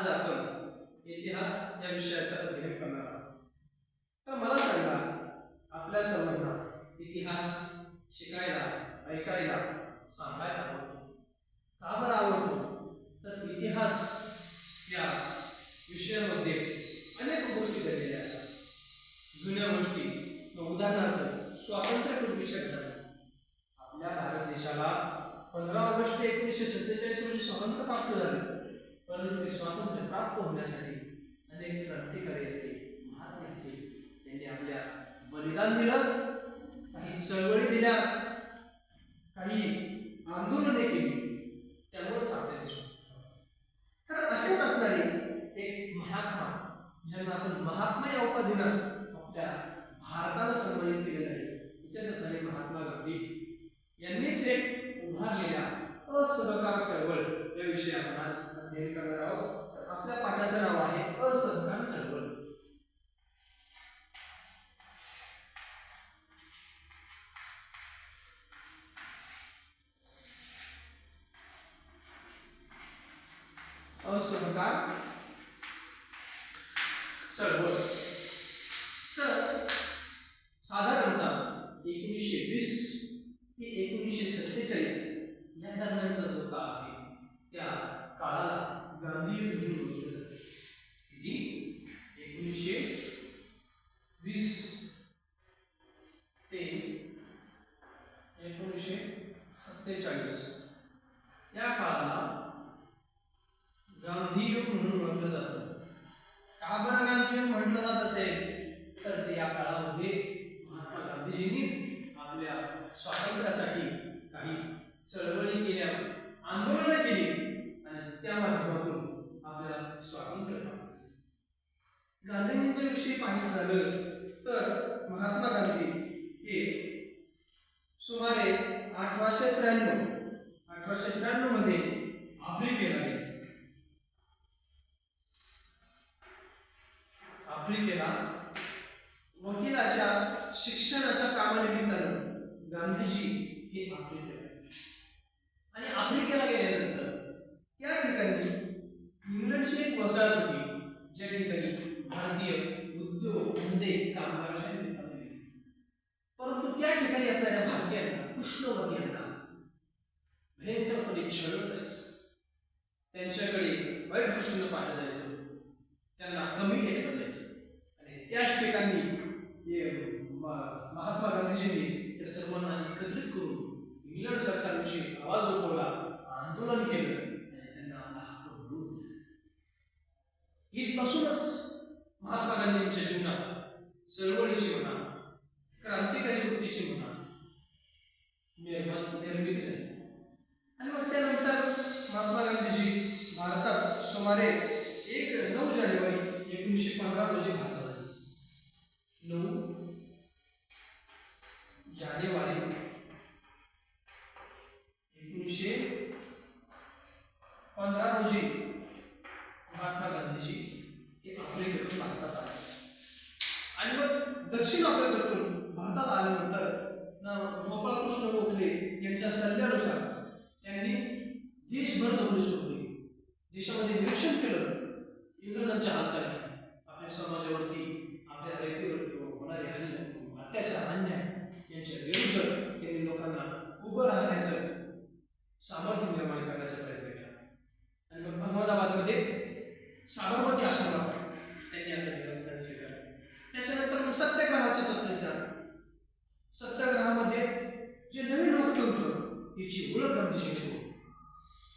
आज आपण इतिहास या विषयाचा अध्ययन करणार आहोत. तर मला सांगा आपल्या सर्वांना इतिहास शिकायला ऐकायला सांगायला आवडतो. का बरं आवडतो? तर इतिहास या विषयामध्ये अनेक गोष्टी घडलेल्या असतात. जुन्या गोष्टी मग उदाहरणार्थ स्वातंत्र्यपूर्वीच्या घटना आपल्या भारत देशाला पंधरा ऑगस्ट एकोणीसशे सत्तेचाळीस रोजी स्वातंत्र्य प्राप्त झाले. परंतु स्वातंत्र्य प्राप्त होण्यासाठी अनेक क्रांतिकारी असतील महात्मे असतील त्यांनी आपल्या बलिदान दिलं काही चळवळी दिल्या काही आंदोलने केली त्यामुळेच आपल्या देश तर असेच असणारे एक महात्मा ज्यांना आपण महात्मा या उपाधीनं आपल्या भारताला सन्मानित केलेलं आहे. तिच्यात असणारे महात्मा गांधी यांनीच एक असहकार चळवळ या विषयी आपण आज अध्ययन करणार आहोत. तर आपल्या पाठाचं नाव आहे असहकार चळवळ असहकार. चळवळ. तर साधारणतः एकोणीसशे वीस ते एकोणीसशे सत्तेचाळीस या दरम्यानचा जो काळ आहे? त्या काळाला गांधी युग म्हणून किती एकोणीसशे वीस ते एकोणीसशे सत्तेचाळीस या काळाला गांधी युग म्हणून ओळखलं जातं. का बरं गांधी युग म्हटलं जात असेल? तर ते या काळामध्ये महात्मा गांधीजींनी आपल्या स्वातंत्र्यासाठी काही चळवळी केल्या आंदोलन केली आणि त्या माध्यमातून आपल्याला स्वातंत्र्य प्राप्त गांधीजींच्या विषयी पाहायचं झालं तर महात्मा गांधी हे सुमारे अठराशे त्र्याण्णव अठराशे त्र्याण्णवमध्ये आफ्रिकेला गेले. आफ्रिकेला वकिलाच्या शिक्षणाच्या कामानिमित्तानं गांधीजी हे आफ्रिकेला आफ्रिकेला गेल्यानंतर त्या ठिकाणी इंग्लंडची एक वसाहत होती ज्या ठिकाणी भारतीय उद्योग धंदे कामगार परंतु त्या ठिकाणी असणाऱ्या भारतीयांना कृष्णवर्णीयांना भयंकरपणे छळ जायचं. त्यांच्याकडे वाईट दृष्टीनं पाहिलं जायचं. त्यांना कमी लेखलं जायचं. आणि त्याच ठिकाणी हे महात्मा गांधीजींनी त्या सर्वांना एकत्रित करून इंग्लंड सरकारविषयी आवाज उठवला. आंदोलन केलं. त्यांना हक्क मिळवून इथपासूनच महात्मा गांधींच्या जीवनात चळवळीची म्हणा क्रांतिकारी वृत्तीची म्हणा निर्माण निर्मिती झाली. आणि मग त्यानंतर महात्मा गांधीजी भारतात सुमारे एक नऊ जानेवारी एकोणीसशे पंधरा रोजी भारतात आले. नऊ जानेवारी एकोणीसशे पंधरा रोजी महात्मा गांधीजी हे आफ्रिकेतून भारतात आले. आणि मग दक्षिण आफ्रिकेतून भारतात आल्यानंतर गोपाळ गोपाळकृष्ण गोखले यांच्या सल्ल्यानुसार त्यांनी देशभर दौरे सुरू देशामध्ये निरीक्षण केलं. इंग्रजांच्या हालचाली आपल्या समाजावरती आपल्या रेतीवरती होणारे हल्ले अत्याचार अन्याय यांच्या विरुद्ध त्यांनी लोकांना उभं राहण्याचं सामर्थ्य निर्माण करण्याचा प्रयत्न केला आणि मग अहमदाबादमध्ये साबरमती आश्रमात त्यांनी आपलं निवासस्थान स्वीकारलं त्याच्यानंतर मग सत्याग्रहाचे तत्वज्ञान सत्याग्रहामध्ये जे नवीन लोकतंत्र याची ओळख गांधीजीने केली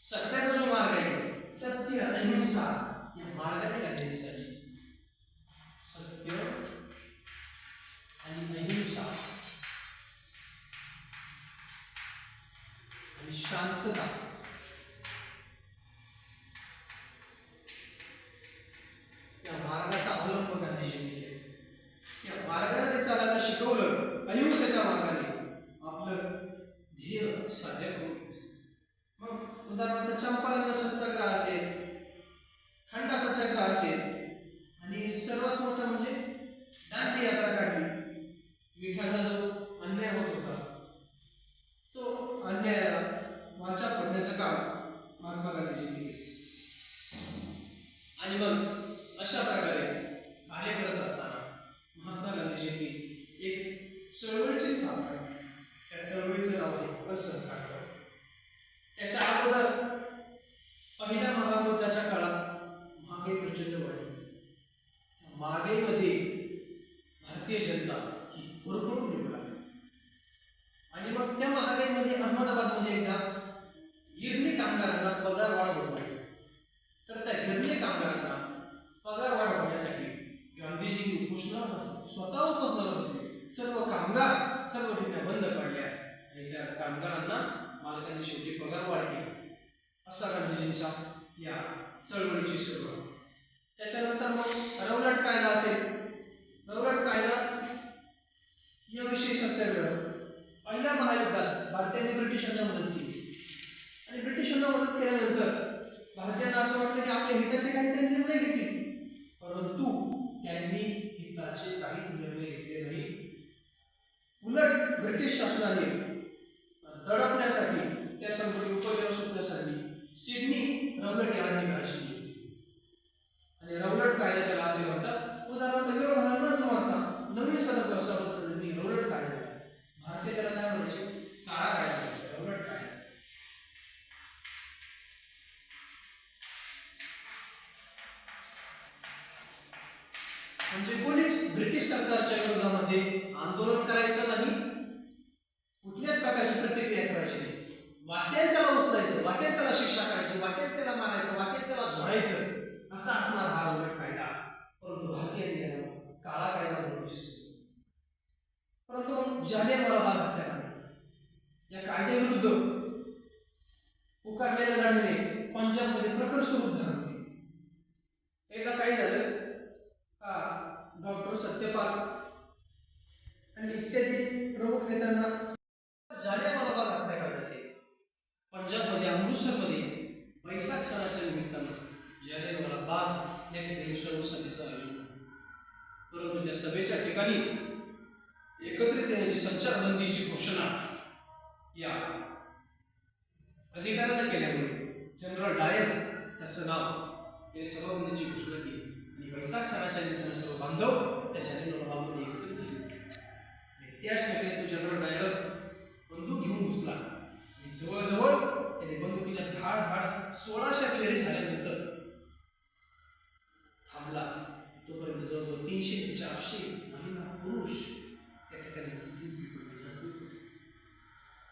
सत्याचा जो मार्ग आहे सत्य अहिंसा या मार्गाने गांधीजीसाठी सत्य आणि अहिंसा आणि शांतता या मार्गाचा अवलंब गांधीजींनी केला या मार्गाने ते चालायला शिकवलं अहिंसेच्या मार्गाने आपलं ध्येय साध्य करून घ्यायचं. मग उदाहरणार्थ चंपारण सत्याग्रह असेल खंडा सत्याग्रह असेल आणि सर्वात मोठं म्हणजे दांडी यात्रा काढली. मिठाचा जो अन्याय होत होता तो अन्यायाला वाचा फोडण्याचं काम महात्मा गांधीजींनी केले. आणि मग अशा प्रकारे कार्य करत असताना महात्मा गांधीजींनी एक चळवळीची स्थापना केली. त्या चळवळीचं नाव आहे असहकार त्याच्या अगोदर पहिल्या महायुद्धाच्या काळात महागाई प्रचंड वाढली. महागाईमध्ये भारतीय जनता ही भरभरून निघू लागली आणि मग त्या महागाईमध्ये अहमदाबादमध्ये एकदा गिरणी कामगारांना पगार वाढ होत नाही तर त्या गिरणी कामगारांना पगार वाढ होण्यासाठी गांधीजी उपोषणाला स्वतः उपोषणाला बसले सर्व कामगार सर्व ठिकाणी बंद पडल्या. आणि त्या कामगारांना मालकांनी शेवटी पगार वाढ केली असा गांधीजींचा या चळवळीची सुरुवात. त्याच्यानंतर मग रवलट कायदा असेल. रवलट कायदा याविषयी सत्याग्रह. पहिल्या महायुद्धात भारतीयांनी ब्रिटिशांना मदत केली. आणि ब्रिटिशांना मदत केल्यानंतर भारतीयांना असं वाटलं की आपल्या हिताचे काहीतरी निर्णय घेतील. परंतु त्यांनी हिताचे काही निर्णय घेतले नाही. उलट ब्रिटिश शासनाने दडपण्यासाठी त्या संकटी उपयोगाला शोधण्यासाठी सिडनी रवलट या अधिकाराशी केली. आणि रवलट कायदा त्याला असे म्हणतात उदाहरणार्थ विरोधाला न समजता नवीन सदस्य सदस्यांनी रवलट कायदा भारतीय त्याला काय म्हणायचे? काळा कायदा म्हणायचे रवलट कायदा. म्हणजे कोणीच ब्रिटिश सरकारच्या विरोधामध्ये आंदोलन करायचं नाही कुठल्याच प्रकारची प्रतिक्रिया करायची नाही वाटेल त्याला उचलायचं वाटेल त्याला शिक्षा करायची वाटेल त्याला मारायचं वाटेल त्याला झोडायचं असा असणार हा उलट कायदा परंतु भारतीयांनी काळा कायदा म्हणून घोषित केला. परंतु जालियनवाला बाग हत्याकांड या कायद्याविरुद्ध पुकारलेल्या लढ्याने पंजाबमध्ये प्रखर स्वरूप धारण एकदा काय झालं का डॉक्टर सत्यपाल आणि इत्यादी प्रमुख नेत्यांना जालियनवाला बाग पंजाबमध्ये वैशाख सणाच्या निमित्तानं जालियनवाला बाग या ठिकाणी सर्व सभेचं आयोजन परंतु त्या सभेच्या ठिकाणी एकत्रित येण्याची संचारबंदीची घोषणा या अधिकाऱ्यांना केल्यामुळे जनरल डायर त्याचं नाव या सभाबंदीची घोषणा केली. आणि वैशाख सणाच्या निमित्तानं सर्व बांधव त्या जालियनवाला बागमध्ये एकत्रित झाले. त्याच ठिकाणी तो जनरल डायर बंदूक घेऊन घुसला. आणि जवळजवळ त्याने बंदुकीच्या धाड धाड सोळाशे फेरी झाल्यानंतर थांबला. तोपर्यंत जवळजवळ तीनशे ते चारशे महिला पुरुष त्या ठिकाणी जखमी पडले.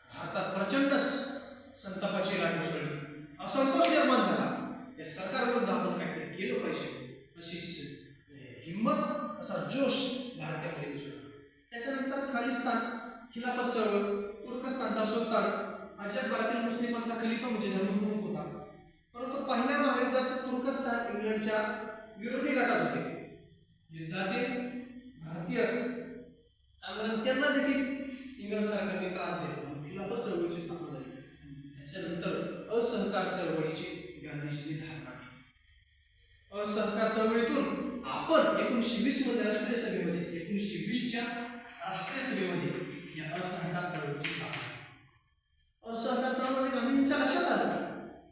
भारतात प्रचंड संतापाची लाट उसळली असंतोष निर्माण झाला. या सरकारविरुद्ध आपण काहीतरी केलं पाहिजे अशीच म्हणजे हिंमत असा जोश भारतामध्ये दिसला त्याच्यानंतर खालिस्तान खिलाफत चळवळ तुर्कस्तानचा सुलतान हा जगभरातील मुस्लिमांचा खलिफा म्हणजे धर्मप्रमुख होता. परंतु पहिल्या महायुद्धात तुर्कस्तान इंग्लंडच्या विरोधी गटात होते. युद्धातील भारतीय त्यांना देखील इंग्रज सरकारने त्रास दिला. खिलाफत चळवळीची स्थापना झाली. त्याच्यानंतर असहकार चळवळीची गांधीजींनी धारणा केली असहकार चळवळीतून आपण एकोणीसशे वीसमध्ये राष्ट्रीय सभेमध्ये एकोणीसशे वीसच्या राष्ट्रीय सभेमध्ये या असहकार चळवळीची स्थापना असहकार चळवळ म्हणजे गांधींच्या लक्षात आलं.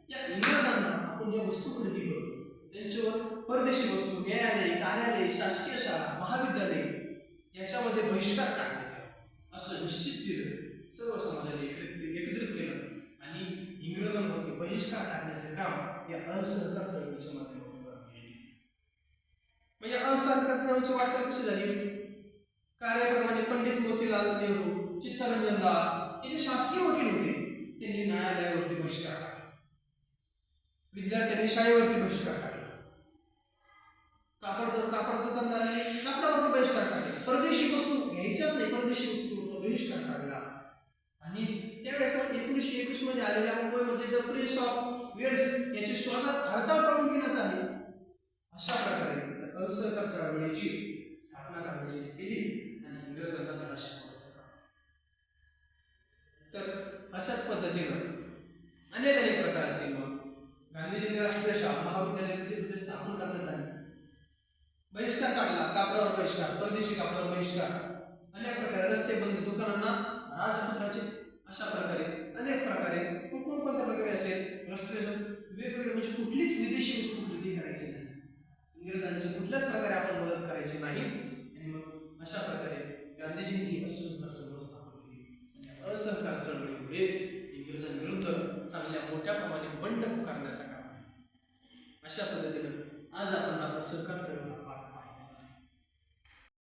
या इंग्रजांना आपण ज्या वस्तू खरेदी करतो त्यांच्यावर परदेशी वस्तू न्यायालय कार्यालय शासकीय शाळा महाविद्यालय याच्यामध्ये बहिष्कार टाकले असं निश्चित केलं सर्व समाजाने एकत्रित केलं. आणि इंग्रजांवरती बहिष्कार टाकण्याचे काम या असहकार चळवळीच्या माध्यमातून करण्यात मग म्हणजे या असहकार चळवळीची वाटचाल कशी झाली? कार्याप्रमाणे पंडित मोतीलाल नेहरू चित्तरंजन दास हे जे शासकीय वकील होते त्यांनी न्यायालयावरती बहिष्कार टाकला. विद्यार्थ्यांनी शाळेवरती बहिष्कार टाकला. कापड कापड दुकानदारांनी कापडावरती बहिष्कार टाकला. परदेशी वस्तू घ्यायच्याच नाही. परदेशी वस्तूवर बहिष्कार टाकला. आणि त्यावेळेस एकोणीसशे एकवीसमध्ये आलेल्या मुंबईमध्ये द प्रिन्स ऑफ वेल्स याची स्वतः हरताळ करून घेण्यात आली. अशा प्रकारे असहकार चळवळीची स्थापना करण्याची केली आणि इंग्रजांना तर अशाच पद्धतीनं अनेक अनेक प्रकार असतील मग. गांधीजींनी राष्ट्रीय शाळा महाविद्यालय स्थापन करण्यात आले? बहिष्कार काढला कापडावर बहिष्कार परदेशी कापडावर बहिष्कार. अनेक प्रकारे रस्ते बंद दुकानांना राजपत्राचे अशा प्रकारे अनेक प्रकारे कोणकोणत्या प्रकारे असेल राष्ट्रीय वेगवेगळे म्हणजे कुठलीच विदेशी वस्तू खरेदी करायची नाही. इंग्रजांची कुठल्याच प्रकारे आपण मदत करायची नाही. आणि मग अशा प्रकारे गांधीजींनी असं चळवळ स्थापन केली आणि असहकार चळवळीमुळे विरुद्ध चांगल्या मोठ्या प्रमाणे बंड पुकारण्याचं काम आहे. अशा पद्धतीनं आज आपण आपलं सरकारचं